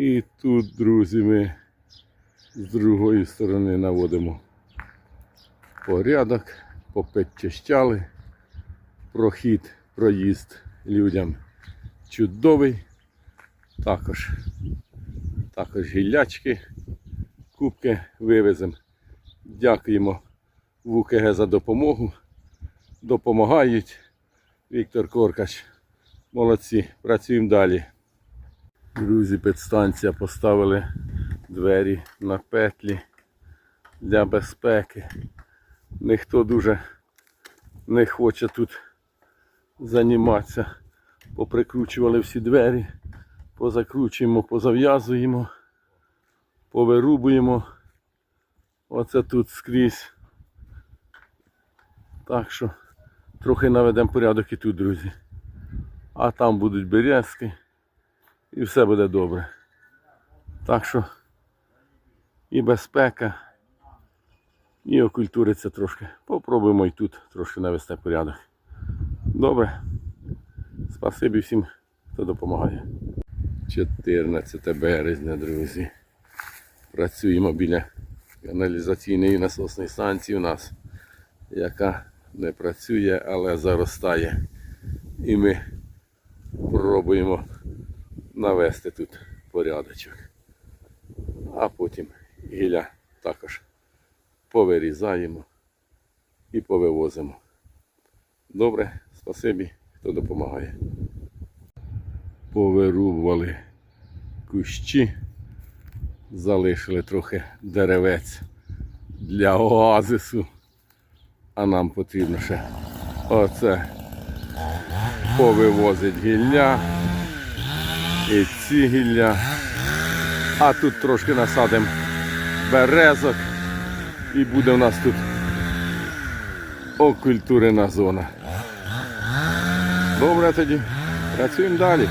І тут, друзі, ми з другої сторони наводимо порядок, попечищали, прохід, проїзд людям чудовий. Також, також гіллячки, кубки вивеземо. Дякуємо в УКГ за допомогу. Допомагають. Віктор Коркач. Молодці, працюємо далі. Друзі, підстанція поставили двері на петлі для безпеки. Ніхто дуже не хоче тут займатися. Поприкручували всі двері, позакручуємо, позав'язуємо, повирубуємо. Оце тут скрізь. Так що трохи наведемо порядок і тут, друзі. А там будуть березки і все буде добре. Так що і безпека, і окультуриться трошки. Попробуємо і тут трошки навести порядок. Добре. Спасибі всім, хто допомагає. 14 березня, друзі. Працюємо біля каналізаційної насосної станції у нас, яка не працює, але заростає. І ми пробуємо навести тут порядочок. А потім гілля також повирізаємо і повивозимо. Добре, спасибі, хто допомагає. Повирубували кущі, залишили трохи деревець для оазису. А нам потрібно ще оце повивозить гілля і ці гілля. А тут трошки насадимо березок і буде у нас тут окультурена зона. Добре тоді, працюємо далі.